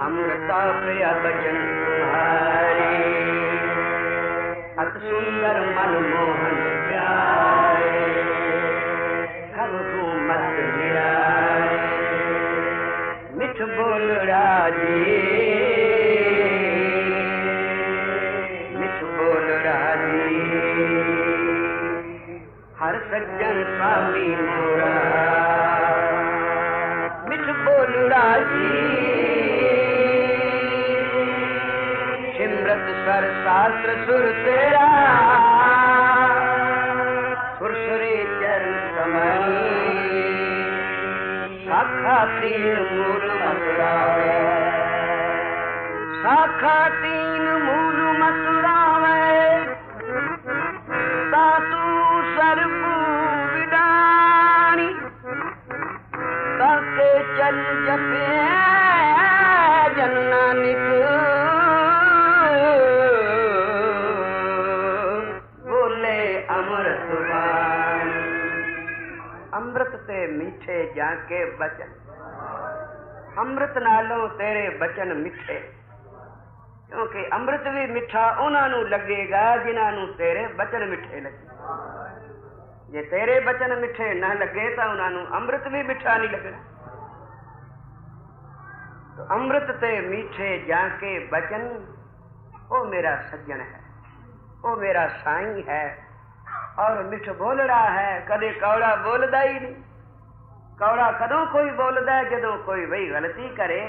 अमृता प्रिय बचन तुम्हारे। अत सुंदर मनमोहन प्यारे हर मत निराए। मिठ बोल राज़ी, मिठ बोल राज़ी। हर सज्जन स्वामी मोरा सर शास्त्र सुर तेरा। सुर सुरे चरण समणी शाखा तीन मूल मंगला शाखा तीन मूल ਮਿੱਠੇ ਜਾਂ ਕੇ ਬਚਨ ਅੰਮ੍ਰਿਤ ਨਾਲੋਂ ਤੇਰੇ ਬਚਨ ਮਿੱਠੇ ਕਿਉਂਕਿ ਅੰਮ੍ਰਿਤ ਵੀ ਮਿੱਠਾ ਉਹਨਾਂ ਨੂੰ ਲੱਗੇਗਾ ਜਿਨ੍ਹਾਂ ਨੂੰ ਤੇਰੇ ਬਚਨ ਮਿੱਠੇ ਲੱਗੇ ਜੇ ਤੇਰੇ ਬਚਨ ਮਿੱਠੇ ਨਾ ਲੱਗੇ ਤਾਂ ਉਹਨਾਂ ਨੂੰ ਅੰਮ੍ਰਿਤ ਵੀ ਮਿੱਠਾ ਨਹੀਂ ਲੱਗਣਾ तो अमृत ते मीठे जाके बचन वो मेरा सज्जन है वो मेरा साईं है और मिठ बोलड़ा है कदे कौड़ा बोलदा ही नहीं कौड़ा कदों कोई बोलता है, जदों कोई बई गलती करे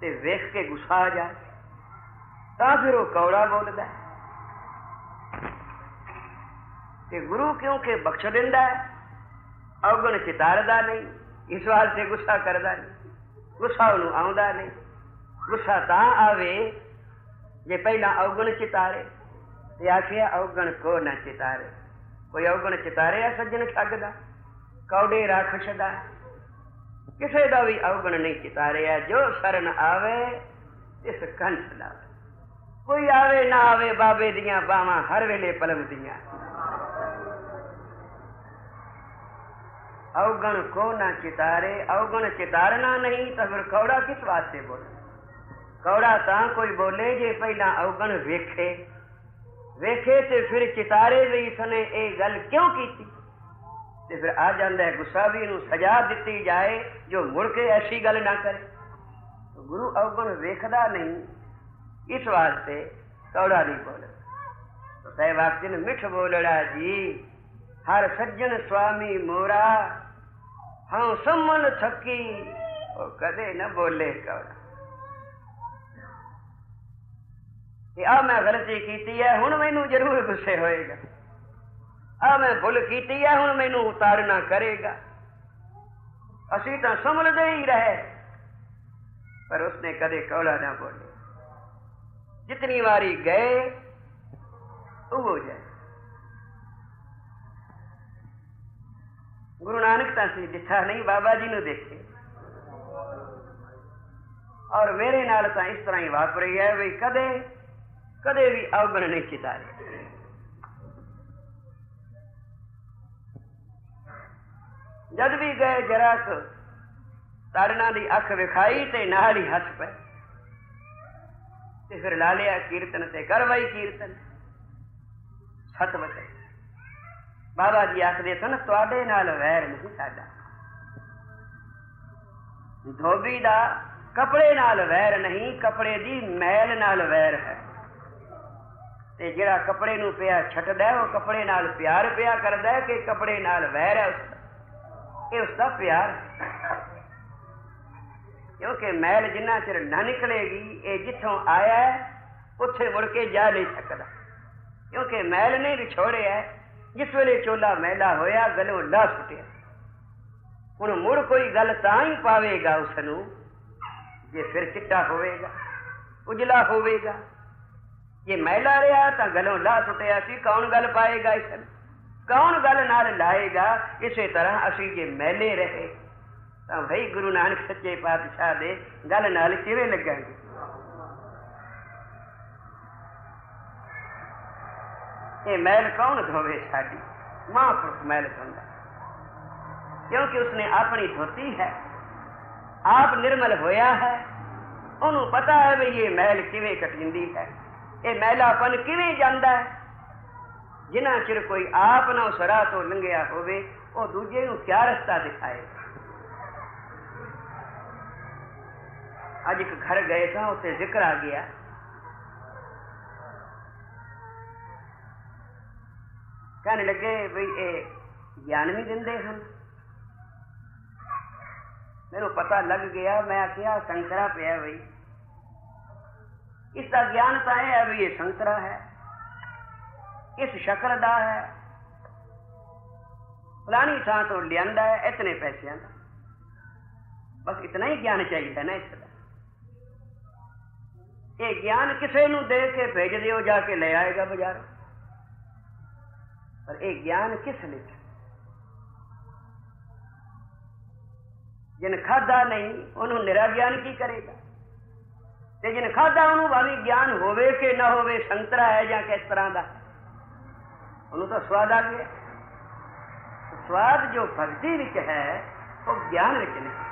तो वेख के गुस्सा आ जाए। तो फिर वो कौड़ा बोलता है। गुरु क्योंकि बख्श दिता है, अवगुण चितारदा नहीं, इस वास्ते गुस्सा करता नहीं, गुस्सा उन्होंने आता नहीं। गुस्सा त आवे, जे पहला अवगुण चितारे तो आखिया अवगुण को न चितारे। कोई अवगुण चितारे या सज्जन ठगदा? ਦਾ ਕੌੜੇ ਰਾਖਸ਼ ਦਾ ਕਿਸੇ ਦਾ ਵੀ ਔਗਣ ਨਹੀਂ ਚਿਤਾਰਿਆ ਜੋ ਸ਼ਰਨ ਆਵੇ ਇਸ ਕੰਠ ਲਾਵੇ ਕੋਈ ਆਵੇ ਨਾ ਆਵੇ ਬਾਬੇ ਦੀਆਂ ਬਾਵਾਂ ਹਰ ਵੇਲੇ ਪਲਮਦੀਆਂ अवगण को न चितारे अवगण चितारना नहीं तो फिर कौड़ा किस वास्ते बोले कौड़ा ਤਾਂ ਕੋਈ ਬੋਲੇ ਜੇ ਪਹਿਲਾਂ ਅਵਗਣ ਵੇਖੇ ਵੇਖੇ ਤੇ ਫਿਰ ਚਿਤਾਰੇ ਵੀ ਇਸਨੇ ਇਹ ਗੱਲ ਕਿਉਂ ਕੀਤੀ ਤੇ ਫਿਰ ਆ ਜਾਂਦਾ ਹੈ ਗੁੱਸਾ ਵੀ ਇਹਨੂੰ ਸਜ਼ਾ ਦਿੱਤੀ ਜਾਏ ਜੋ ਮੁੜ ਕੇ ਐਸੀ ਗੱਲ ਨਾ ਕਰੇ ਗੁਰੂ ਅਵਗਣ ਵੇਖਦਾ ਨਹੀਂ ਇਸ ਵਾਸਤੇ ਕੌੜਾ ਨਹੀਂ ਬੋਲੇ ਸਾਹਿਬ ਆਖਦੇ ਨੇ ਮਿੱਠ ਬੋਲੜਾ ਜੀ ਹਰ ਸੱਜਣ ਸੁਆਮੀ ਮੋਰਾ ਹਾਂ ਸੰਮਨ ਥੱਕੀ ਉਹ ਕਦੇ ਨਾ ਬੋਲੇ ਕੌੜਾ ਕਿ ਆ ਮੈਂ ਗਲਤੀ ਕੀਤੀ ਹੈ ਹੁਣ ਮੈਨੂੰ ਜ਼ਰੂਰ ਗੁੱਸੇ ਹੋਏਗਾ ਆ ਮੈਂ ਭੁੱਲ ਕੀਤੀ ਹੈ ਹੁਣ ਮੈਨੂੰ ਉਤਾਰਨਾ ਕਰੇਗਾ ਅਸੀਂ ਤਾਂ ਸੰਭਲਦੇ ਹੀ ਰਹੇ ਪਰ ਉਸਨੇ ਕਦੇ ਕੌੜਾ ਨਾ ਬੋਲੇ ਜਿਤਨੀ ਵਾਰੀ ਗਏ ਉਹ ਹੋ ਜਾਏ ਗੁਰੂ ਨਾਨਕ ਤਾਂ ਸੀ ਜਿੱਥਾ ਨਹੀਂ ਬਾਬਾ ਜੀ ਨੂੰ ਦੇਖੇ ਔਰ ਮੇਰੇ ਨਾਲ ਤਾਂ ਇਸ ਤਰ੍ਹਾਂ ਹੀ ਵਾਪਰੀ ਹੈ ਵੀ ਕਦੇ ਕਦੇ ਵੀ ਜਦ ਵੀ ਗਏ ਜਰਾ ਕੁ ਦੀ ਅੱਖ ਵਿਖਾਈ ਤੇ ਨਾਲ ਹੀ ਹੱਸ ਪਏ ਤੇ ਫਿਰ ਲਾ ਲਿਆ ਕੀਰਤਨ ਤੇ ਕਰਵਾਈ ਕੀਰਤਨ। ਸਤ ਵਚਨ ਬਾਬਾ ਜੀ ਆਖਦੇ ਸਨ, ਤੁਹਾਡੇ ਨਾਲ ਵੈਰ ਨਹੀਂ ਸਾਡਾ। ਧੋਬੀ ਦਾ ਕਪੜੇ ਨਾਲ ਵੈਰ ਨਹੀਂ, ਕਪੜੇ ਦੀ ਮੈਲ ਨਾਲ ਵੈਰ ਹੈ। ਤੇ ਜਿਹੜਾ ਕਪੜੇ ਨੂੰ ਪਿਆ ਛੱਟਦਾ ਉਹ ਕਪੜੇ ਨਾਲ ਪਿਆਰ ਪਿਆ ਕਰਦਾ ਕਿ ਕਪੜੇ ਨਾਲ ਵੈਰ ਹੈ ਉਸਦਾ ਇਹ ਉਸਦਾ ਪਿਆਰ ਕਿਉਂਕਿ ਮੈਲ ਜਿੰਨਾ ਚਿਰ ਨਾ ਨਿਕਲੇਗੀ ਇਹ ਜਿੱਥੋਂ ਆਇਆ ਹੈ ਉੱਥੇ ਮੁੜ ਕੇ ਜਾ ਨਹੀਂ ਸਕਦਾ ਕਿਉਂਕਿ ਮੈਲ ਨੇ ਵਿਛੋੜਿਆ ਜਿਸ ਵੇਲੇ ਚੋਲਾ ਮੈਲਾ ਹੋਇਆ ਗਲੋਂ ਲਾ ਸੁੱਟਿਆ ਹੁਣ ਮੁੜ ਕੋਈ ਗੱਲ ਤਾਂ ਹੀ ਪਾਵੇਗਾ ਉਸ ਨੂੰ ਜੇ ਫਿਰ ਚਿੱਟਾ ਹੋਵੇਗਾ ਉਜਲਾ ਹੋਵੇਗਾ ਜੇ ਮੈਲਾ ਰਿਹਾ ਤਾਂ ਗਲੋਂ ਲਾ ਸੁੱਟਿਆ ਸੀ ਕੌਣ ਗੱਲ ਪਾਏਗਾ ਇਸ ਨੂੰ ਕੌਣ ਗੱਲ ਨਾਲ ਲਾਏਗਾ ਇਸੇ ਤਰ੍ਹਾਂ ਅਸੀਂ ਜੇ ਮੈਲੇ ਰਹੇ ਤਾਂ ਭਈ ਗੁਰੂ ਨਾਨਕ ਸੱਚੇ ਪਾਤਸ਼ਾਹ ਦੇ ਗੱਲ ਨਾਲ ਕਿਵੇਂ ਲੱਗਾਂਗੇ ਇਹ ਮੈਲ ਕੌਣ ਧੋਵੇ ਸਾਡੀ ਮਹਾਂਪੁਰਖ ਮੈਲ ਧੋਂਦਾ ਕਿਉਂਕਿ ਉਸਨੇ ਆਪਣੀ ਧੋਤੀ ਹੈ ਆਪ ਨਿਰਮਲ ਹੋਇਆ ਹੈ ਉਹਨੂੰ ਪਤਾ ਹੈ ਵੀ ਇਹ ਮੈਲ ਕਿਵੇਂ ਕਟਿੰਦੀ ਹੈ ਇਹ ਮੈਲਾਪਨ ਕਿਵੇਂ ਜਾਂਦਾ ਹੈ ਜਿਨ੍ਹਾਂ ਚਿਰ ਕੋਈ ਆਪ ਨਾ ਉਸ ਰਾਹ ਤੋਂ ਲੰਘਿਆ ਹੋਵੇ ਉਹ ਦੂਜੇ ਨੂੰ ਕਿਆ ਰਸਤਾ ਦਿਖਾਏ ਅੱਜ ਇੱਕ ਘਰ ਗਏ ਸਾਂ ਉੱਥੇ ਜ਼ਿਕਰ ਆ ਗਿਆ ਕਹਿਣ ਲੱਗੇ ਵੀ ਇਹ ਗਿਆਨ ਵੀ ਦਿੰਦੇ ਹਨ ਮੈਨੂੰ ਪਤਾ ਲੱਗ ਗਿਆ ਮੈਂ ਆਖਿਆ ਸੰਤਰਾ ਪਿਆ ਬਈ ਇਸ ਦਾ ਗਿਆਨ ਤਾਂ ਇਹ ਹੈ ਵੀ ਇਹ ਸੰਤਰਾ ਹੈ ਇਸ ਸ਼ਕਲ ਦਾ ਹੈ ਫਲਾਣੀ ਥਾਂ ਤੋਂ ਲਿਆਂਦਾ ਹੈ ਇਤਨੇ ਪੈਸਿਆਂ ਦਾ ਬਸ ਇਤਨਾ ਹੀ ਗਿਆਨ ਚਾਹੀਦਾ ਨਾ ਇਸ ਦਾ ਇਹ ਗਿਆਨ ਕਿਸੇ ਨੂੰ ਦੇ ਕੇ ਭੇਜ ਦਿਓ ਜਾ ਕੇ ਲੈ ਆਏਗਾ ਬਾਜ਼ਾਰ ਪਰ ਇਹ ਗਿਆਨ ਕਿਸ ਲਈ ਜਿਨ ਖਾਦਾ ਨਹੀਂ ਉਹਨੂੰ ਨਿਰਾ ਗਿਆਨ ਕੀ ਕਰੇਗਾ ਤੇ ਜਿਨ ਖਾਦਾ ਉਹਨੂੰ ਭਾਵੇਂ ਗਿਆਨ ਹੋਵੇ ਕਿ ਨਾ ਹੋਵੇ ਸੰਤਰਾ ਹੈ ਜਾਂ ਕਿਸ ਤਰ੍ਹਾਂ ਦਾ उन्होंने तो स्वाद आ गया। तो स्वाद जो भक्ति विच है, वो ज्ञान विच नहीं।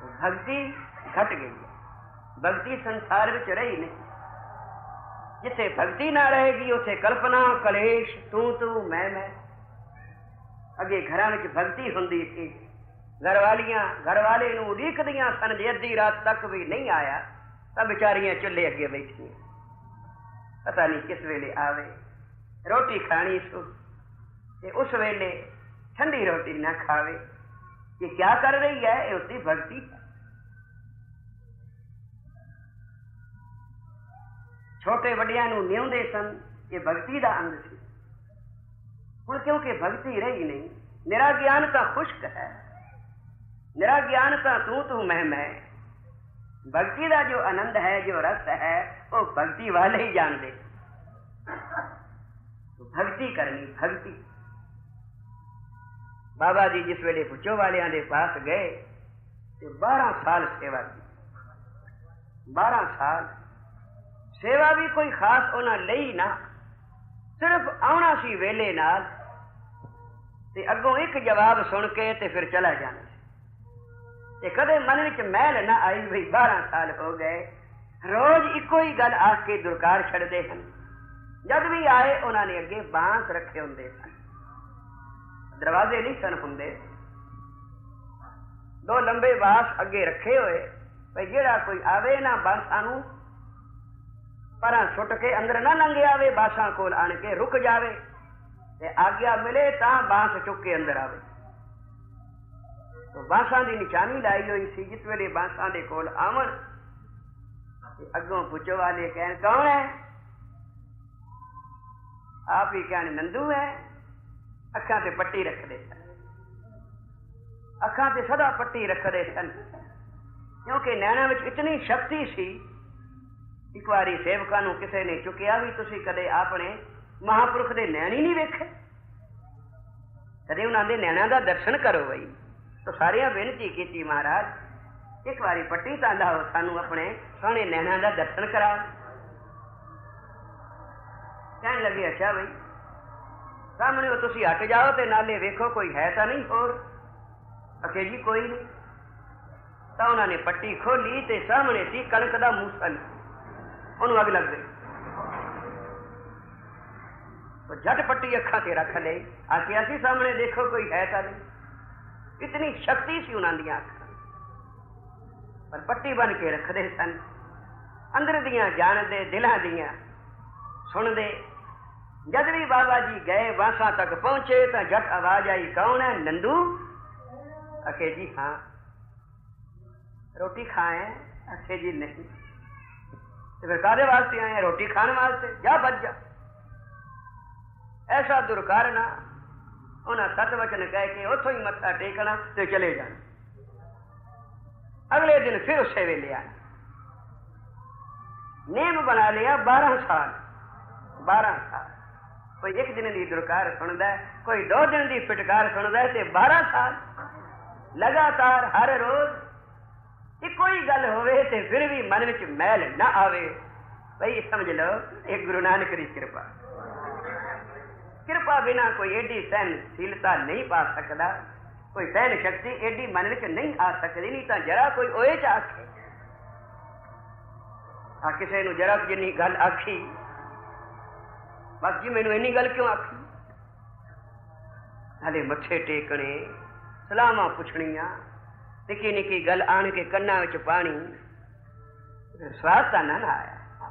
तो भक्ति घट गई है। भक्ति संसार विच रही नहीं। जिसे भक्ति ना रहेगी उसे कल्पना, कलेश तू तू मैं मैं अगे घर में भक्ति होंगी थी। घरवालिया, घरवाले उड़ीक दिया सन जी अद्धी रात तक भी नहीं आया तो बेचारिया चुले अगे बैठी ਪਤਾ ਨਹੀਂ ਕਿਸ ਵੇਲੇ ਆਵੇ ਰੋਟੀ ਖਾਣੀ ਸੋ ਤੇ ਉਸ ਵੇਲੇ ਠੰਡੀ ਰੋਟੀ ਨਾ ਖਾਵੇ ਇਹ ਕੀ ਕਰ ਰਹੀ ਹੈ ਇਹ ਉਸਦੀ ਭਗਤੀ ਹੈ ਛੋਟੇ ਵੱਡਿਆਂ ਨੂੰ ਨਿਉਂਦੇ ਸਨ ਇਹ ਭਗਤੀ ਦਾ ਅੰਗ ਸੀ ਹੁਣ ਕਿਉਂਕਿ ਭਗਤੀ ਰਹੀ ਨਹੀਂ ਨਿਰਾ ਗਿਆਨ ਤਾਂ ਖੁਸ਼ਕ ਹੈ ਨਿਰਾ ਗਿਆਨ ਤਾਂ ਤੂੰ ਤੂੰ ਮੈਂ ਮੈਂ ਭਗਤੀ ਦਾ ਜੋ ਆਨੰਦ ਹੈ ਜੋ ਰਸ ਹੈ ਉਹ ਭਗਤੀ ਵਾਲੇ ਹੀ ਜਾਣਦੇ ਭਗਤੀ ਕਰਨੀ ਭਗਤੀ ਬਾਬਾ ਜੀ ਜਿਸ ਵੇਲੇ ਪੁੱਛੋ ਵਾਲਿਆਂ ਦੇ ਪਾਸ ਗਏ ਤੇ 12 ਸਾਲ ਸੇਵਾ ਕੀਤੀ 12 ਸਾਲ ਸੇਵਾ ਵੀ ਕੋਈ ਖਾਸ ਉਹਨਾਂ ਲਈ ਨਾ ਸਿਰਫ ਆਉਣਾ ਸੀ ਵੇਲੇ ਨਾਲ ਤੇ ਅੱਗੋਂ ਇੱਕ ਜਵਾਬ ਸੁਣ ਕੇ ਤੇ ਫਿਰ ਚਲਾ ਜਾਣਾ ਤੇ ਕਦੇ ਮਨ ਵਿੱਚ ਮੈਲ ਨਾ ਆਈ ਵੀ 12 ਸਾਲ ਹੋ ਗਏ ਰੋਜ਼ ਇੱਕੋ ਹੀ ਗੱਲ ਆਖ ਕੇ ਦੁਰਕਾਰ ਛੱਡਦੇ ਹਨ ਜਦ ਵੀ ਆਏ ਉਹਨਾਂ ਨੇ ਅੱਗੇ ਬਾਂਸ ਰੱਖੇ ਹੁੰਦੇ ਸਨ ਦਰਵਾਜ਼ੇ ਨਹੀਂ ਸਨ ਹੁੰਦੇ ਦੋ ਲੰਬੇ ਬਾਂਸ ਅੱਗੇ ਰੱਖੇ ਹੋਏ ਭਈ ਜਿਹੜਾ ਕੋਈ ਆਵੇ ਨਾ ਬਾਂਸਾਂ ਨੂੰ ਪਰਾਂ ਸੁੱਟ ਕੇ ਅੰਦਰ ਨਾ ਲੰਘ ਆਵੇ ਬਾਸਾਂ ਕੋਲ ਆਣ ਕੇ ਰੁਕ ਜਾਵੇ ਤੇ ਆਗਿਆ ਮਿਲੇ ਤਾਂ ਬਾਂਸ ਚੁੱਕ ਕੇ ਅੰਦਰ ਆਵੇ ਤੋ ਬਾਸਾਂ ਦੀ ਨਿਸ਼ਾਨੀ ਲਾਈ ਹੋਈ ਸੀ ਜਿਸ ਵੇਲੇ ਬਾਸਾਂ ਦੇ ਕੋਲ ਆਵਣ ਤੇ ਅੱਗੋਂ ਪੁੱਛੋ ਵਾਲੇ ਕਹਿਣ ਕੌਣ ਹੈ? ਆਪ ਹੀ ਕਹਿਣ ਨੰਦੂ ਹੈ। ਅੱਖਾਂ ਤੇ ਪੱਟੀ ਰੱਖਦੇ ਸਨ। ਅੱਖਾਂ ਤੇ ਸਦਾ ਪੱਟੀ ਰੱਖਦੇ ਸਨ। ਕਿਉਂਕਿ ਨੈਣਾ ਵਿੱਚ ਇਤਨੀ ਸ਼ਕਤੀ ਸੀ, ਇੱਕ ਵਾਰੀ ਸੇਵਕਾਂ ਨੂੰ ਕਿਸੇ ਨੇ ਚੁੱਕਿਆ ਵੀ ਤੁਸੀਂ ਕਦੇ ਆਪਣੇ ਮਹਾਪੁਰਖ ਦੇ ਨੈਣ ਹੀ ਨਹੀਂ ਵੇਖੇ। ਕਦੇ ਉਹਨਾਂ ਦੇ ਨੈਣਾਂ ਦਾ ਦਰਸ਼ਨ ਕਰੋ ਬਈ। ਤਾਂ ਸਾਰਿਆਂ ਬੇਨਤੀ ਕੀਤੀ ਮਹਾਰਾਜ ਇੱਕ ਵਾਰੀ ਪੱਟੀ ਤਾਂ ਲਾਓ ਸਾਨੂੰ ਆਪਣੇ ਸੋਹਣੇ ਨੈਣਾਂ ਦਾ ਦਰਸ਼ਨ ਕਰਾਓ ਕਹਿਣ ਲੱਗੇ ਅੱਛਾ ਬਈ ਸਾਹਮਣੇ ਉਹ ਤੁਸੀਂ ਹਟ ਜਾਓ ਤੇ ਨਾਲੇ ਵੇਖੋ ਕੋਈ ਹੈ ਤਾਂ ਨਹੀਂ ਹੋਰ ਅਕੇ ਜੀ ਕੋਈ ਨਹੀਂ ਤਾਂ ਉਹਨਾਂ ਨੇ ਪੱਟੀ ਖੋਲੀ ਤੇ ਸਾਹਮਣੇ ਸੀ ਕਣਕ ਦਾ ਮੂਸਲ ਉਹਨੂੰ ਅੱਗ ਲੱਗ ਗਈ ਉਹ ਝਟ ਪੱਟੀ ਅੱਖਾਂ ਤੇ ਰੱਖ ਲਈ ਆਖਿਆ ਸੀ ਸਾਹਮਣੇ ਦੇਖੋ ਕੋਈ ਹੈ ਤਾਂ ਨਹੀਂ ਇਤਨੀ ਸ਼ਕਤੀ ਸੀ ਉਹਨਾਂ ਦੀਆਂ ਅੱਖਾਂ ਪਰ ਪੱਟੀ ਬਨ ਕੇ ਰੱਖਦੇ ਸਨ ਅੰਦਰ ਦੀਆਂ ਜਾਣਦੇ ਦਿਲਾਂ ਦੀਆਂ ਸੁਣਦੇ ਜਦ ਵੀ ਬਾਬਾ ਜੀ ਗਏ ਵਾਸਾਂ ਤੱਕ ਪਹੁੰਚੇ ਤਾਂ ਜੱਟ ਆਵਾਜ਼ ਆਈ ਕੌਣ ਹੈ ਨੰਦੂ ਅਖੇ ਜੀ ਹਾਂ ਰੋਟੀ ਖਾਏ ਅਖੇ ਜੀ ਨਹੀਂ ਤੇ ਫਿਰ ਕਾਦੇ ਵਾਸਤੇ ਆਏ ਰੋਟੀ ਖਾਣ ਵਾਸਤੇ ਜਾ ਭੱਜ ਜਾ ਐਸਾ ਦੁਰਕਾਰਨਾ ਉਹਨਾਂ ਸਤ ਵਚਨ ਕਹਿ ਕੇ ਉੱਥੋਂ ਹੀ ਮੱਥਾ ਟੇਕਣਾ ਤੇ ਚਲੇ अगले दिन फिर उसे वे ले आए। बना लिया बारह साल। बारह साल। कोई एक दिन की दुरकार सुन कोई दो दिन की फिटकार सुन ते बारह साल। लगातार हर रोज इको ही गल होवे फिर भी मन में मैल ना आवे। भाई, समझ लो, एक गुरु नानक की कृपा। कृपा बिना कोई एडी सहनशीलता नहीं पा सकता ਕੋਈ ਸਹਿਨ ਸ਼ਕਤੀ ਏਡੀ ਮਨ ਵਿੱਚ ਨਹੀਂ ਆ ਸਕਦੀ, ਨਹੀਂ ਤਾਂ ਜਰਾ ਕੋਈ ਓਏ ਚ ਆਖੇ ਆ ਕਿਸੇ ਨੂੰ ਜਰਾ ਜਿੰਨੀ ਗੱਲ ਆਖੀ ਬਸ ਜੀ ਮੈਨੂੰ ਇੰਨੀ ਗੱਲ ਕਿਉਂ ਆਖੀ? ਹਲੇ ਮੱਥੇ ਟੇਕਣੇ, ਸਲਾਮਾਂ ਪੁੱਛਣੀਆਂ, ਨਿੱਕੀ ਨਿੱਕੀ ਗੱਲ ਆਣ ਕੇ ਕੰਨਾਂ ਵਿੱਚ ਪਾਣੀ ਸਵਾਦ ਤਾਂ ਨਾ ਨਾ ਆਇਆ।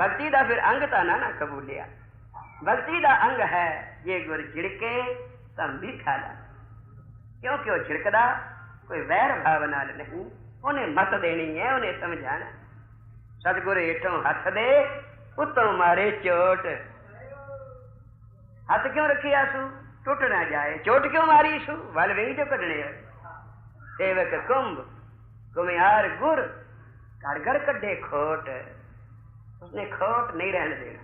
ਭਗਤੀ ਦਾ ਫਿਰ ਅੰਗ ਤਾਂ ਨਾ ਨਾ ਕਬੂਲਿਆ। ਭਗਤੀ ਦਾ ਅੰਗ ਹੈ, ਜੇ ਗੁਰ ਝਿੜਕੇ ਤਾਂ ਮਿੱਠਾ ਲਾ ਕਿਉਂਕਿ ਉਹ ਝਿੜਕਦਾ ਕੋਈ ਵੈਰ ਭਾਵ ਨਾਲ ਨਹੀਂ ਉਹਨੇ ਮਤ ਦੇਣੀ ਹੈ ਉਹਨੇ ਸਮਝਾਣਾ ਸਤਿਗੁਰ ਹੇਠੋਂ ਹੱਥ ਦੇ ਉੱਤੋਂ ਮਾਰੇ ਚੋਟ ਹੱਥ ਕਿਉਂ ਰੱਖਿਆ ਸੂ ਟੁੱਟ ਨਾ ਜਾਏ ਚੋਟ ਕਿਉਂ ਮਾਰੀ ਸੂ ਵਲ ਵਿੰਗ ਜੋ ਕੱਢਣੇ ਹੋਏ ਸੇਵਕ ਕੁੰਭ ਕੁਮਿਆਰ ਗੁਰ ਘੜ ਘੜ ਕੱਢੇ ਖੋਟ ਉਸਨੇ ਖੋਟ ਨਹੀਂ ਰਹਿਣ ਦੇਣਾ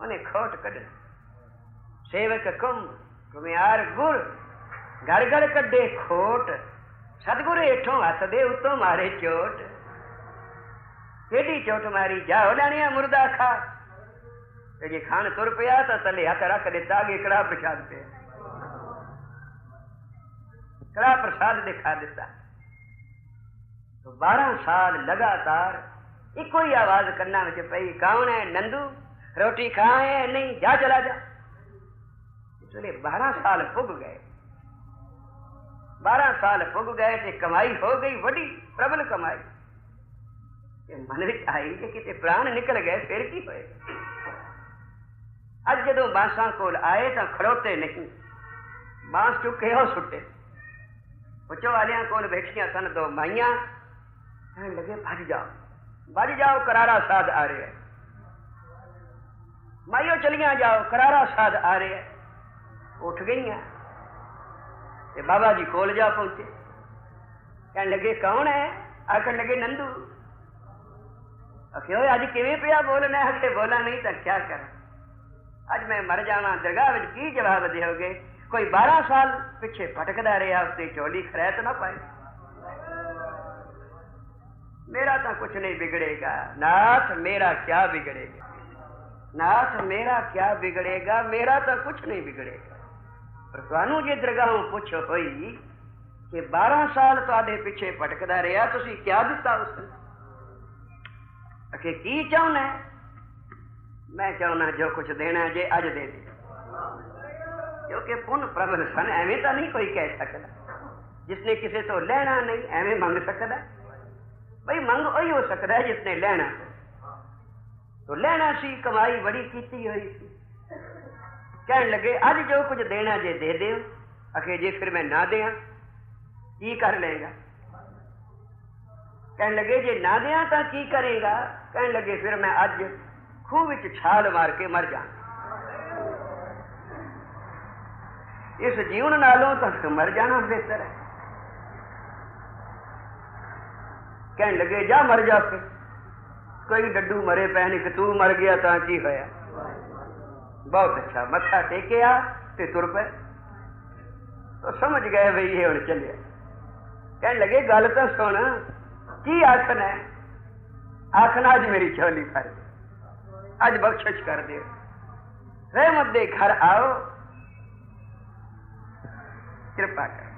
ਉਹਨੇ ਖੋਟ ਕੱਢਣਾ ਸੇਵਕ ਕੁੰਭ ਕੁਮਿਆਰ ਗੁਰ ਘੜ ਘੜ ਕੱਢੇ ਖੋਟ ਸਤਿਗੁਰ ਹੇਠੋਂ ਹੱਥ ਦੇ ਉੱਤੋਂ ਮਾਰੇ ਚੋਟ ਕਿਹੜੀ ਚੋਟ ਮਾਰੀ ਜਾ ਲੈਣਿਆ ਮੁਰਦਾ ਖਾ ਤੇ ਜੇ ਖਾਣ ਤੁਰ ਪਿਆ ਤਾਂ ਥੱਲੇ ਹੱਥ ਰੱਖ ਦਿੱਤਾ ਅੱਗੇ ਕੜਾ ਪ੍ਰਸ਼ਾਦ ਪਿਆ ਕੜਾ ਪ੍ਰਸ਼ਾਦ ਦਿਖਾ ਦਿੱਤਾ तो 12 ਸਾਲ ਲਗਾਤਾਰ ਇੱਕੋ ਹੀ ਆਵਾਜ਼ ਕੰਨਾਂ ਵਿੱਚ ਪਈ ਕੌਣ ਹੈ ਨੰਦੂ ਰੋਟੀ ਖਾਏ ਨਹੀਂ ਜਾ ਚਲਾ ਜਾ ਇਸ ਵੇਲੇ 12 ਸਾਲ ਪੁੱਗ ਗਏ बारह साल पुग गए थे, कमाई हो गई बड़ी प्रबल कमाई। मन में आई कि प्राण निकल गए, फिर की हो अज जदों बांसा कोल आए तो खड़ोते नहीं। बाँस चुके हो सुटे। उचो वालियाँ को बैठिया सन दो माइया। कहने लगे, भज जाओ। भज जाओ, करारा साध आ रहे है। माइयो चलिया जाओ, करारा साध आ रहे है। उठ गई है तो बाबा जी कोल जा पहुँचे। कह लगे, कौन है? आखन लगे, नंदू। अखे अज कि पिया बोलना अगे बोला, नहीं तो क्या कर? अज मैं मर जाना दरगाह की जवाब दोगे कोई 12 साल पिछे भटकदा रहा उसकी चोली खरैत ना पाए मेरा तो कुछ नहीं बिगड़ेगा। नाथ, मेरा क्या बिगड़ेगा? नाथ, मेरा क्या बिगड़ेगा? मेरा तो कुछ नहीं बिगड़ेगा। ਤੁਹਾਨੂੰ ਜੇ ਦਰਗਾਹੋਂ ਪੁੱਛ ਹੋਈ ਕਿ 12 ਸਾਲ ਤੁਹਾਡੇ ਪਿੱਛੇ ਭਟਕਦਾ ਰਿਹਾ ਤੁਸੀਂ ਕੀ ਦਿੱਤਾ ਉਸ ਨੂੰ ਅਕੇ ਕੀ ਚਾਹੁੰਦਾ ਮੈਂ ਚਾਹੁੰਦਾ ਜੋ ਕੁਝ ਦੇਣਾ ਜੇ ਅੱਜ ਦੇ ਦੇ ਕਿਉਂਕਿ ਪੁੰਨ ਪ੍ਰਬਲ ਸਨ ਐਵੇਂ ਤਾਂ ਨਹੀਂ ਕੋਈ ਕਹਿ ਸਕਦਾ ਜਿਸਨੇ ਕਿਸੇ ਤੋਂ ਲੈਣਾ ਨਹੀਂ ਐਵੇਂ ਮੰਗ ਸਕਦਾ ਬਈ ਮੰਗ ਉਹੀ ਹੋ ਸਕਦਾ ਹੈ ਜਿਸਨੇ ਲੈਣਾ ਤੋ ਲੈਣਾ ਸੀ ਕਮਾਈ ਬੜੀ ਕੀਤੀ ਹੋਈ ਸੀ ਕਹਿਣ ਲੱਗੇ ਅੱਜ ਜੋ ਕੁਝ ਦੇਣਾ ਜੇ ਦੇ ਦਿਓ ਅਖੇ ਜੇ ਫਿਰ ਮੈਂ ਨਾ ਦਿਆਂ ਕੀ ਕਰ ਲਏਗਾ ਕਹਿਣ ਲੱਗੇ ਜੇ ਨਾ ਦਿਆਂ ਤਾਂ ਕੀ ਕਰੇਗਾ ਕਹਿਣ ਲੱਗੇ ਫਿਰ ਮੈਂ ਅੱਜ ਖੂਹ ਵਿੱਚ ਛਾਲ ਮਾਰ ਕੇ ਮਰ ਜਾ ਇਸ ਜੀਵਨ ਨਾਲੋਂ ਤਾਂ ਮਰ ਜਾਣਾ ਬਿਹਤਰ ਹੈ ਕਹਿਣ ਲੱਗੇ ਜਾ ਮਰ ਜਾ ਫਿਰ ਕੋਈ ਡੱਡੂ ਮਰੇ ਪੈ ਨਹੀਂ ਕਿ ਤੂੰ ਮਰ ਗਿਆ ਤਾਂ ਕੀ ਹੋਇਆ बहुत अच्छा मत्था टेकया ते तुर पे। तो समझ गए भाई ये हूँ चलिया कह लगे, गल तो सुन, की आखना है? आखना, आज मेरी छोली कर आज बख्शिश कर दे। रे मुद्दे घर आओ। कृपा कर।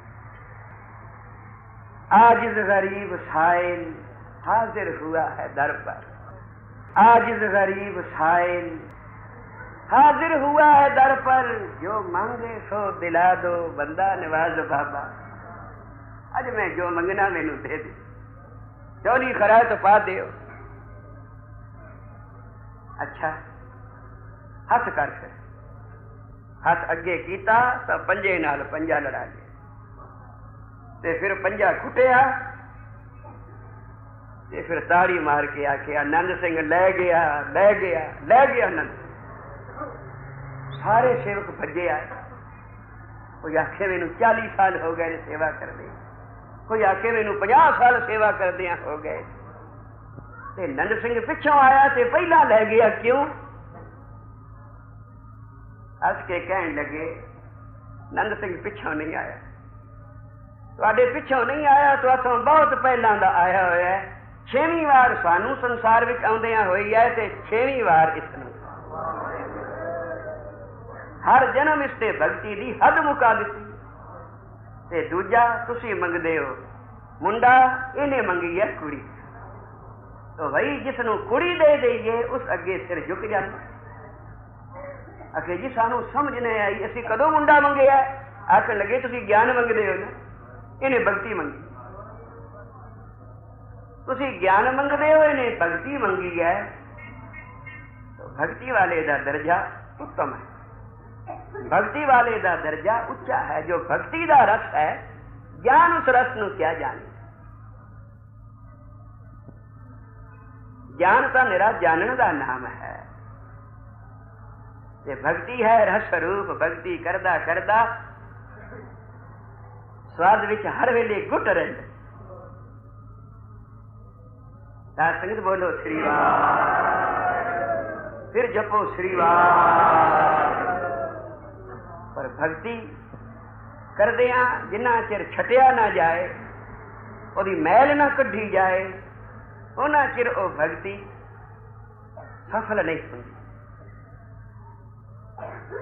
आज इस गरीब साइल हाजिर हुआ है दर पर आज इस गरीब साइल हाजिर हुआ है दर पर। जो मांगे सो दिला दो, बंदा नवाज़ बाबा। अज मैं जो मंगना मेनू दे दे। चौली खरा तो पा दे अच्छा हथ कर फिर। हथ अगे किया तो पंजे नाल पंजा लड़ा लिया। ते फिर पंजा खुटिया ते फिर ताड़ी मार के आखिया नंद सिंह, लै गया लै गया लै गया नंद। ਸਾਰੇ ਸੇਵਕ ਭੱਜੇ ਆਏ। ਕੋਈ ਆਖੇ ਮੈਨੂੰ 40 ਸਾਲ ਹੋ ਗਏ ਨੇ ਸੇਵਾ ਕਰਦੇ। ਕੋਈ ਆਖੇ ਮੈਨੂੰ 50 ਸਾਲ ਸੇਵਾ ਕਰਦਿਆਂ ਹੋ ਗਏ। ਤੇ ਨੰਦ ਸਿੰਘ ਪਿੱਛੋਂ ਆਇਆ ਤੇ ਪਹਿਲਾਂ ਲੈ ਗਿਆ ਕਿਉਂ? ਹੱਸ ਕੇ ਕਹਿਣ ਲੱਗੇ, ਨੰਦ ਸਿੰਘ ਪਿੱਛੋਂ ਨਹੀਂ ਆਇਆ। ਤੁਹਾਡੇ ਪਿੱਛੋਂ ਨਹੀਂ ਆਇਆ, ਤੁਹਾਥੋਂ ਬਹੁਤ ਪਹਿਲਾਂ ਦਾ ਆਇਆ ਹੋਇਆ ਹੈ। ਛੇਵੀਂ ਵਾਰ ਸਾਨੂੰ ਸੰਸਾਰ ਵਿੱਚ ਆਉਂਦਿਆਂ ਹੋਈ ਹੈ ਤੇ ਛੇਵੀਂ ਵਾਰ ਇਸ ਨੂੰ ਹਰ ਜਨਮ ਇਸ ਤੇ ਭਗਤੀ ਦੀ ਹੱਦ ਮੁਕਾ ਦਿੱਤੀ ਤੇ ਦੂਜਾ, ਤੁਸੀਂ ਮੰਗਦੇ ਹੋ, ਮੁੰਡਾ ਇਹਨੇ ਮੰਗੀ ਹੈ ਕੁੜੀ। ਤੋ ਭਈ ਜਿਸ ਨੂੰ ਕੁੜੀ ਦੇ ਦੇਈਏ, ਉਸ ਅੱਗੇ ਸਿਰ ਝੁਕ ਜਾਂਦਾ। ਅਕੇ ਜੀ, ਸਾਨੂੰ ਸਮਝ ਨਹੀਂ ਆਈ, ਅਸੀਂ ਕਦੋਂ ਮੁੰਡਾ ਮੰਗਿਆ? ਆਖਣ ਲੱਗੇ, ਤੁਸੀਂ ਗਿਆਨ ਮੰਗਦੇ ਹੋ ਨਾ। ਇਹਨੇ ਭਗਤੀ ਮੰਗੀ। ਤੁਸੀਂ ਗਿਆਨ ਮੰਗਦੇ ਹੋ, ਇਹਨੇ ਭਗਤੀ ਮੰਗੀ ਹੈ। ਭਗਤੀ ਵਾਲੇ ਦਾ ਦਰਜਾ ਉੱਤਮ ਹੈ। भक्ति वाले का दर्जा उच्चा है, जो भक्ति का रस है, ज्ञान उस रस न क्या जाने? ज्ञान का मेरा जानन का नाम है। ये भक्ति है, रस रूप भक्ति करदा करदा स्वाद विच हर वेले गुट रहे संगत बोलो श्रीवा फिर जपो श्रीवा ਪਰ ਭਗਤੀ ਕਰਦਿਆਂ ਜਿੰਨਾ ਚਿਰ ਛਟਿਆ ਨਾ ਜਾਏ, ਉਹਦੀ ਮੈਲ ਨਾ ਕੱਢੀ ਜਾਏ, ਉਹਨਾਂ ਚਿਰ ਉਹ ਭਗਤੀ ਸਫਲ ਨਹੀਂ ਹੁੰਦੀ।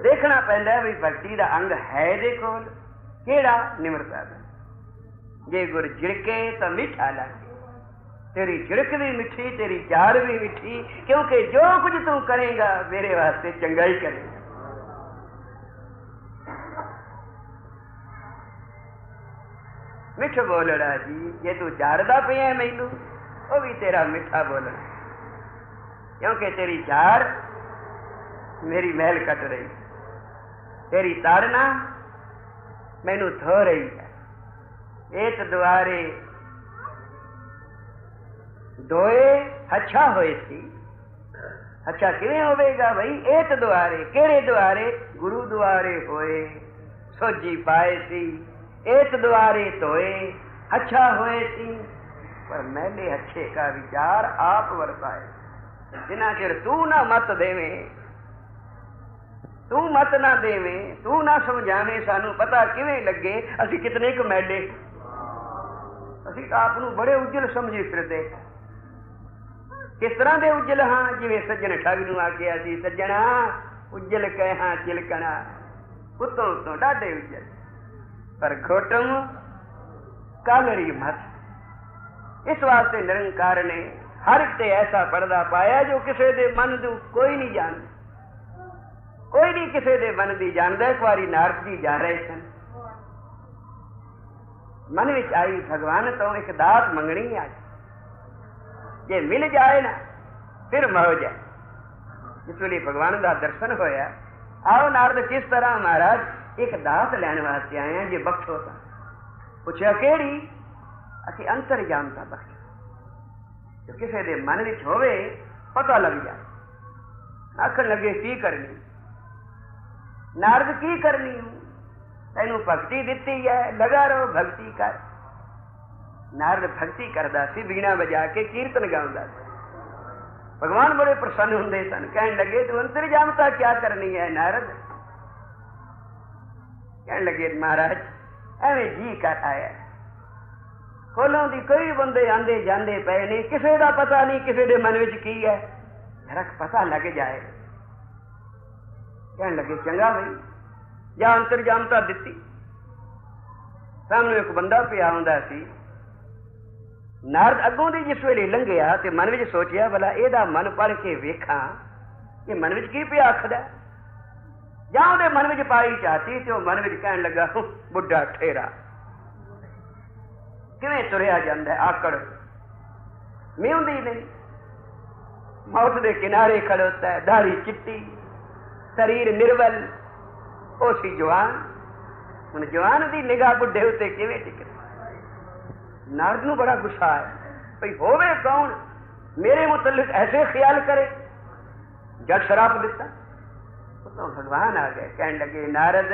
ਦੇਖਣਾ ਪੈਂਦਾ ਵੀ ਭਗਤੀ ਦਾ ਅੰਗ ਹੈ ਦੇ ਕੋਲ, ਕਿਹੜਾ? ਨਿਮਰਤਾ ਦਾ। ਜੇ ਗੁਰ ਝਿੜਕੇ ਤਾਂ ਮਿੱਠਾ ਲੱਗੇ ਤੇਰੀ ਝਿੜਕ ਵੀ ਮਿੱਠੀ, ਤੇਰੀ ਚਾਰ ਵੀ ਮਿੱਠੀ, ਕਿਉਂਕਿ ਜੋ ਕੁਝ ਤੂੰ ਕਰੇਗਾ, ਮੇਰੇ ਵਾਸਤੇ ਚੰਗਾ ਹੀ ਕਰੇਗਾ। ਮਿੱਠ ਬੋਲਣਾ ਜੀ। ਜੇ ਤੂੰ ਜਾਰਦਾ ਪਿਆ ਮੈਨੂੰ, ਉਹ ਵੀ ਤੇਰਾ ਮਿੱਠਾ ਬੋਲਣਾ। ਕਿਉਂਕਿ ਤੇਰੀ ਚਾਰ ਮੇਰੀ ਮਹਿਲ ਕੱਟ ਰਹੀ। ਤੇਰੀ ਤਾੜਨਾ ਮੈਨੂੰ ਥੋ ਰਹੀ ਹੈ। ਇੱਕ ਦੁਆਰੇ ਦੋਏ ਅੱਛਾ ਹੋਏ ਸੀ। ਅੱਛਾ ਕਿਵੇਂ ਹੋਵੇਗਾ ਭਈ ਇੱਕ ਦੁਆਰੇ, ਕਿਹੜੇ ਦੁਆਰੇ? ਗੁਰੂ ਦੁਆਰੇ ਹੋਏ ਸੋਜੀ ਪਾਏ ਸੀ। ਇੱਕ ਦੁਆਰੇ ਧੋਏ, ਅੱਛਾ ਹੋਏ ਸੀ। ਪਰ ਮੈਲੇ ਅੱਛੇ ਕਾ ਵਿਚਾਰ ਆਪ ਵਰਤਾਏ। ਜਿਨਾ ਚਿਰ ਤੂੰ ਨਾ ਮਤ ਦੇਵੇਂ, ਤੂੰ ਮਤ ਨਾ ਦੇਵੇਂ, ਤੂੰ ਨਾ ਸਮਝਾਵੇਂ, ਸਾਨੂੰ ਪਤਾ ਕਿਵੇਂ ਲੱਗੇ, ਅਸੀਂ ਕਿਤਨੇ ਕੁ ਮੈਲੇ। ਅਸੀਂ ਤਾਂ ਆਪ ਨੂੰ ਬੜੇ ਉਜਲ ਸਮਝੀ ਫਿਰਦੇ। ਕਿਸ ਤਰ੍ਹਾਂ ਦੇ ਉਜਲ ਹਾਂ? ਜਿਵੇਂ ਸੱਜਣ ਠੱਗ ਨੂੰ ਆਖਿਆ ਸੀ, ਸੱਜਣਾ, ਉਜਲ ਕਹੇ ਹਾਂ, ਚਿਲਕਣਾ। ਉਤੋਂ ਉਤੋਂ ਡਾਢੇ ਉਜਲ। ਪਰ ਘੋਟਮ ਕਾਲਰੀ ਮਤ ਇਸ ਵਾਸਤੇ ਨਿਰੰਕਾਰ ਨੇ ਹਰ ਇੱਕ ਤੇ ਐਸਾ ਪਰਦਾ ਪਾਇਆ ਜੋ ਕਿਸੇ ਦੇ ਮਨ ਨੂੰ ਕੋਈ ਨਹੀਂ ਜਾਣਦਾ ਕੋਈ ਨਹੀਂ ਕਿਸੇ ਦੇ ਮਨ ਦੀ ਜਾਣਦਾ ਇੱਕ ਵਾਰੀ ਨਾਰਦ ਜੀ ਜਾ ਰਹੇ ਸਨ ਮਨ ਵਿੱਚ ਆਈ ਭਗਵਾਨ ਤੋਂ ਇੱਕ ਦਾਤ ਮੰਗਣੀ ਆ ਜੇ ਮਿਲ ਜਾਏ ਨਾ ਫਿਰ ਮੌਜ ਹੈ ਇਸ ਵੇਲੇ ਭਗਵਾਨ ਦਾ ਦਰਸ਼ਨ ਹੋਇਆ ਆਓ ਨਾਰਦ ਕਿਸ ਤਰ੍ਹਾਂ ਮਹਾਰਾਜ ਇੱਕ ਦਾਤ ਲੈਣ ਵਾਸਤੇ ਆਏ ਹਾਂ, ਜੇ ਬਖਸ਼ੋ ਤਾਂ। ਪੁੱਛਿਆ, ਕਿਹੜੀ? ਅਸੀਂ ਅੰਤਰ ਜਾਣਤਾ ਬਖਸ਼। ਜੋ ਕਿਸੇ ਦੇ ਮਨ ਵਿੱਚ ਹੋਵੇ, ਪਤਾ ਲੱਗ ਜਾਏ। ਆਖਣ ਲੱਗੇ, ਕੀ ਕਰਨੀ? ਨਾਰਦ, ਕੀ ਕਰਨੀ? ਹੂੰ ਤੈਨੂੰ ਭਗਤੀ ਦਿੱਤੀ ਹੈ ਲਗਾ ਰਹੋ ਭਗਤੀ ਕਰ। ਨਾਰਦ ਭਗਤੀ ਕਰਦਾ ਸੀ, ਬੀਣਾ ਵਜਾ ਕੇ ਕੀਰਤਨ ਗਾਉਂਦਾ ਸੀ। ਭਗਵਾਨ ਬੜੇ ਪ੍ਰਸੰਨ ਹੁੰਦੇ ਸਨ। ਕਹਿਣ ਲੱਗੇ, ਤੂੰ ਅੰਤਰ ਜਾਣਤਾ ਕੀ ਕਰਨੀ ਹੈ, ਨਾਰਦ? ਕਹਿਣ ਲੱਗੇ, ਮਹਾਰਾਜ, ਐਵੇਂ ਜੀ ਕਰ ਆਇਆ ਕੋਲੋਂ ਦੀ ਕਈ ਬੰਦੇ ਆਂਦੇ ਜਾਂਦੇ ਪਏ ਨੇ, ਕਿਸੇ ਦਾ ਪਤਾ ਨਹੀਂ ਕਿਸੇ ਦੇ ਮਨ ਵਿੱਚ ਕੀ ਹੈ। ਜਰਾ ਪਤਾ ਲੱਗ ਜਾਏ। ਕਹਿਣ ਲੱਗੇ, ਚੰਗਾ ਬਈ, ਜਾਂ ਅੰਤਰ ਜਾਮਤਾ ਦਿੱਤੀ। ਸਾਹਮਣੇ ਇੱਕ ਬੰਦਾ ਪਿਆ ਹੁੰਦਾ ਸੀ। ਨਾਰਦ ਅੱਗੋਂ ਦੀ ਜਿਸ ਵੇਲੇ ਲੰਘਿਆ ਤੇ ਮਨ ਵਿੱਚ ਸੋਚਿਆ, ਭਲਾ ਇਹਦਾ ਮਨ ਪੜ ਕੇ ਵੇਖਾਂ ਕਿ ਮਨ ਵਿੱਚ ਕੀ ਪਿਆ ਆਖਦਾ जाओ मन में पाई चाहती तो मन में कह लगा बुढ़ा ठेरा। किए तुरया जाता आकड़? म्यूद ही नहीं। मौत के किनारे खड़ोता है, दाढ़ी चिट्टी, शरीर निर्बल ओसी जवान। हूँ जवान की निगाह बुढ़े उत्ते किमें टिक नारद न बड़ा गुस्सा है भाई होवे कौन? मेरे मुतल ऐसे ख्याल करे। जब शराब दिता तो भगवान आ गए। कहने लगे, नारद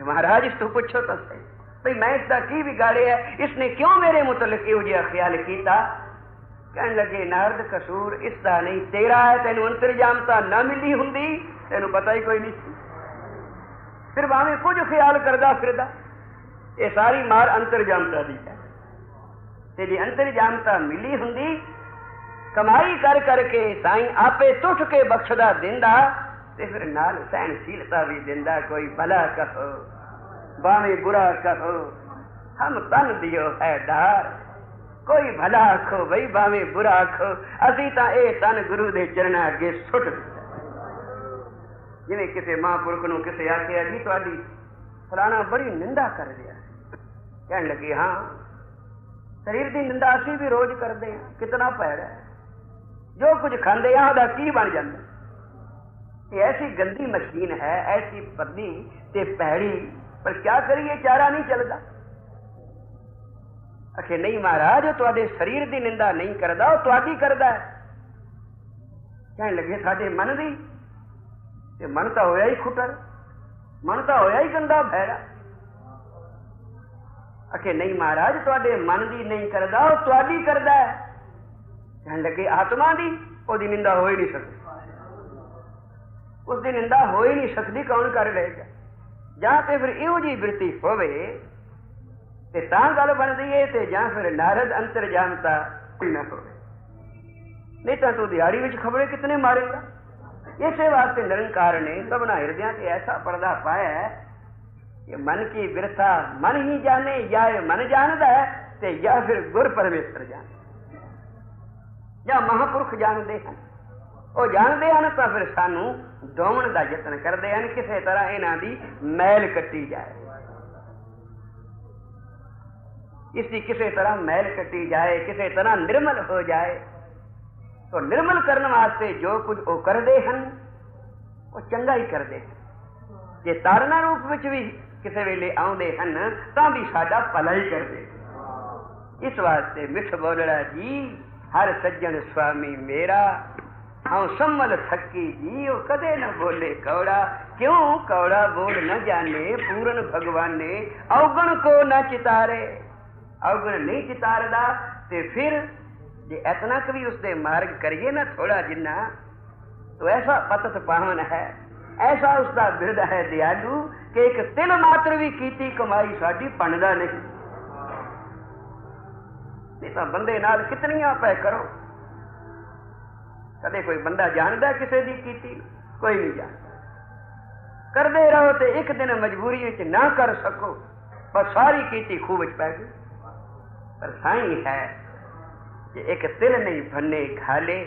महाराज, इस इसको पूछो तो सही। भाई, मैं इसका की बिगाड़े है, इसने क्यों मेरे मुतलक यह ख्याल किया कहने लगे, नारद कसूर इसका नहीं, तेरा है, तेन अंतरजामता ना मिली होंगी तेन पता ही कोई नहीं। फिर भावे, कुछ ख्याल करता फिर ये सारी मार अंतरजामता दी है। तेरी अंतरजामता मिली होंगी कमाई कर करके साई आपे तुठ के बख्शदा दिंदा ਤੇ ਫਿਰ ਨਾਲ ਸਹਿਣਸ਼ੀਲਤਾ ਵੀ ਦਿੰਦਾ, ਕੋਈ ਭਲਾ ਕਹੋ, ਬਾਵੇਂ ਬੁਰਾ ਕਹੋ, ਹਮ ਤਨ ਦਿਓ ਹੈ ਧਾਰ ਕੋਈ ਭਲਾ ਆਖੋ ਬਈ, ਬਾਵੇਂ ਬੁਰਾ ਆਖੋ, ਅਸੀਂ ਤਾਂ ਇਹ ਤਨ ਗੁਰੂ ਦੇ ਚਰਨਾਂ ਅੱਗੇ ਸੁੱਟ ਦਿੱਤਾ। ਜਿਵੇਂ ਕਿਸੇ ਮਹਾਂਪੁਰਖ ਨੂੰ ਕਿਸੇ ਆਖਿਆ, ਜੀ ਤੁਹਾਡੀ ਫਲਾਣਾ ਬੜੀ ਨਿੰਦਾ ਕਰ ਰਿਹਾ ਕਹਿਣ ਲੱਗੇ, ਹਾਂ, ਸਰੀਰ ਦੀ ਨਿੰਦਾ ਅਸੀਂ ਵੀ ਰੋਜ਼ ਕਰਦੇ ਹਾਂ, ਕਿਤਨਾ ਪੈੜਾ ਹੈ। ਜੋ ਕੁਝ ਖਾਂਦੇ ਆ ਉਹਦਾ ਕੀ ਬਣ ਜਾਂਦਾ? ऐसी गंदी मशीन है, ऐसी पन्नी ते पहड़ी पर क्या करिए चारा नहीं चलता। आखे नहीं महाराज थोड़े शरीर की निंदा नहीं करता वह थोड़ी करता है। कह लगे, साडे मन की मन तो होया ही खुटर, मन तो होया ही गंदा भैरा अखे, नहीं महाराज थोड़े मन की नहीं करता वह करता है। कह लगे, आत्मा की ओरी निंदा हो ही नहीं सकती ਉਸ ਦੀ ਨਿੰਦਾ ਹੋ ਹੀ ਨਹੀਂ ਸਕਦੀ, ਕੌਣ ਕਰ ਲਏਗਾ ਜਾਂ ਤੇ ਫਿਰ ਇਹੋ ਜੀ ਬਿਰਤੀ ਹੋਵੇ ਤੇ ਤਾਂ ਗੱਲ ਬਣਦੀ ਏ ਤੇ ਜਾਂ ਫਿਰ ਨਾਰਦ ਅੰਤਰ ਜਾਣਤਾ ਕੋਈ ਨਾ ਹੋਵੇ। ਨਹੀਂ ਤਾਂ ਤੂੰ ਦਿਹਾੜੀ ਵਿੱਚ ਖਬਰੇ ਕਿਤਨੇ ਮਾਰੇਗਾ ਇਸੇ ਵਾਸਤੇ ਨਿਰੰਕਾਰ ਨੇ ਸਭਨਾ ਹਿਰਦਿਆਂ ਤੇ ਐਸਾ ਪਰਦਾ ਪਾਇਆ ਹੈ ਕਿ ਮਨ ਕੀ ਬਿਰਥਾ ਮਨ ਹੀ ਜਾਣੇ, ਜਾਂ ਇਹ ਮਨ ਜਾਣਦਾ ਹੈ ਤੇ ਜਾਂ ਫਿਰ ਗੁਰ ਪਰਮੇਸ਼ਰ ਜਾਣਦਾ ਜਾਂ ਮਹਾਪੁਰਖ ਜਾਣਦੇ ਹਨ। ਉਹ ਜਾਣਦੇ ਹਨ ਤਾਂ ਫਿਰ ਸਾਨੂੰ ਦੋਵਣ ਦਾ ਯਤਨ ਕਰਦੇ ਹਨ ਕਿਸੇ ਤਰ੍ਹਾਂ ਇਹਨਾਂ ਦੀ ਮੈਲ ਕੱਟੀ ਜਾਏ ਇਸ ਦੀ ਕਿਸੇ ਤਰ੍ਹਾਂ ਮੈਲ ਕੱਟੀ ਜਾਏ ਕਿਸੇ ਤਰ੍ਹਾਂ ਨਿਰਮਲ ਹੋ ਜਾਏ ਤੋ ਨਿਰਮਲ ਕਰਨ ਵਾਸਤੇ ਜੋ ਕੁਝ ਉਹ ਕਰਦੇ ਹਨ ਉਹ ਚੰਗਾ ਹੀ ਕਰਦੇ ਹਨ ਜੇ ਤਾਰਨਾ ਰੂਪ ਵਿੱਚ ਵੀ ਕਿਸੇ ਵੇਲੇ ਆਉਂਦੇ ਹਨ ਤਾਂ ਵੀ ਸਾਡਾ ਭਲਾ ਹੀ ਕਰਦੇ ਇਸ ਵਾਸਤੇ ਮਿੱਠ ਬੋਲੜਾ ਜੀ ਹਰ ਸੱਜਣ ਸੁਆਮੀ ਮੇਰਾ ਹਾਂ ਸੰਮਲ ਥੱਕੀ ਜੀ ਉਹ ਕਦੇ ਨਾ ਬੋਲੇ ਕੌੜਾ ਕਿਉਂ ਕੌੜਾ ਬੋਲ ਨਾ ਜਾਣੇ ਪੂਰਨ ਭਗਵਾਨ ਨੇ ਔਗਣ ਕੋ ਨਾ ਚਿਤਾਰੇ ਔਗਣ ਨਹੀਂ ਚਿਤਾਰਦਾ ਤੇ ਫਿਰ ਜੇ ਇਤਨਾ ਕਵੀ ਉਸਦੇ ਮਾਰਗ ਕਰੀਏ ਨਾ ਥੋੜਾ ਜਿੰਨਾ तो ऐसा पतत पावन है ऐसा उसका बिरद है दयालु कि एक तिल मात्र भी कीती कमाई साडी पणदा नहीं नहीं तो बंदे नाल कितनियां पै करो ਕਦੇ ਕੋਈ ਬੰਦਾ ਜਾਣਦਾ ਕਿਸੇ ਦੀ ਕੀਤੀ ਕੋਈ ਨਹੀਂ ਜਾਣਦਾ ਕਰਦੇ ਰਹੋ ਤੇ ਇੱਕ ਦਿਨ ਮਜਬੂਰੀ ਵਿੱਚ ਨਾ ਕਰ ਸਕੋ ਪਰ ਸਾਰੀ ਕੀਤੀ ਖੂਬ ਵਿੱਚ ਪੈ ਗਈ ਪਰ ਸਾਈ ਹੈ ਕਿ ਇੱਕ ਤਿਲ ਨਹੀਂ ਭੰਨੇ ਖਾਲੇ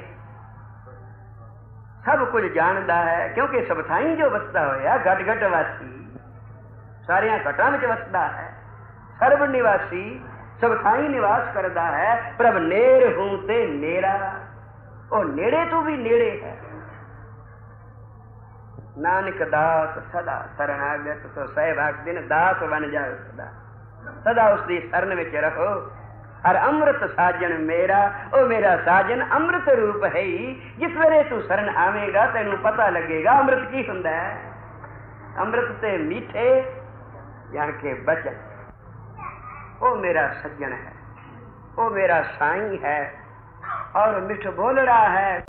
ਸਭ ਕੁਝ ਜਾਣਦਾ ਹੈ ਕਿਉਂਕਿ ਸਭ ਥਾਈ ਜੋ ਵਸਦਾ ਹੋਇਆ ਘਟ ਘਟ ਵਾਸੀ ਸਾਰਿਆਂ ਘਟਾਂ ਵਿੱਚ ਵਸਦਾ ਹੈ ਸਰਬ ਨਿਵਾਸੀ ਸਭ ਥਾਈ ਨਿਵਾਸ ਕਰਦਾ ਹੈ ਪ੍ਰਭ ਨੇਰ ਹੂੰ ਤੇ ਨੇਰਾ और नेड़े तो भी नेड़े है। नानक दास सदा शरणागत तो सहभाग दिन दास बन जाए सदा। सदा उसकी शरण में रहो। हर अमृत साजन मेरा, ओ मेरा साजन अमृत रूप है ही। जिस वे तू शरण आवेगा, तेन पता लगेगा अमृत की होंगे अमृत से मीठे यहाँ के बचन ओ मेरा सज्जन है, ओ मेरा साई है। और मिठ बोल रहा है।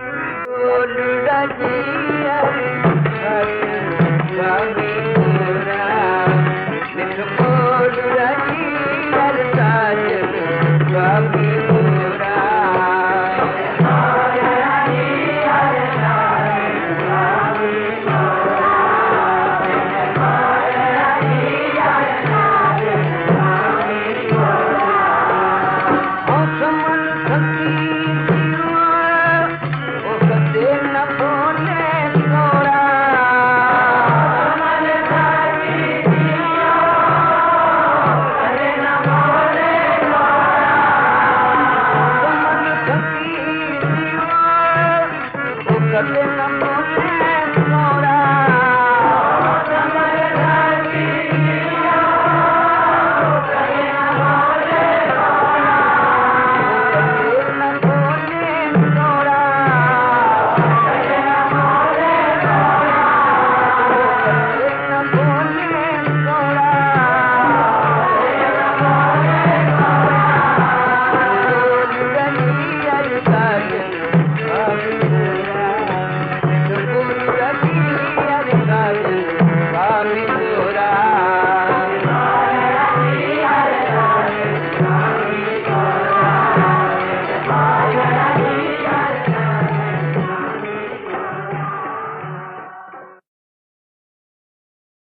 बोल जगन मोहे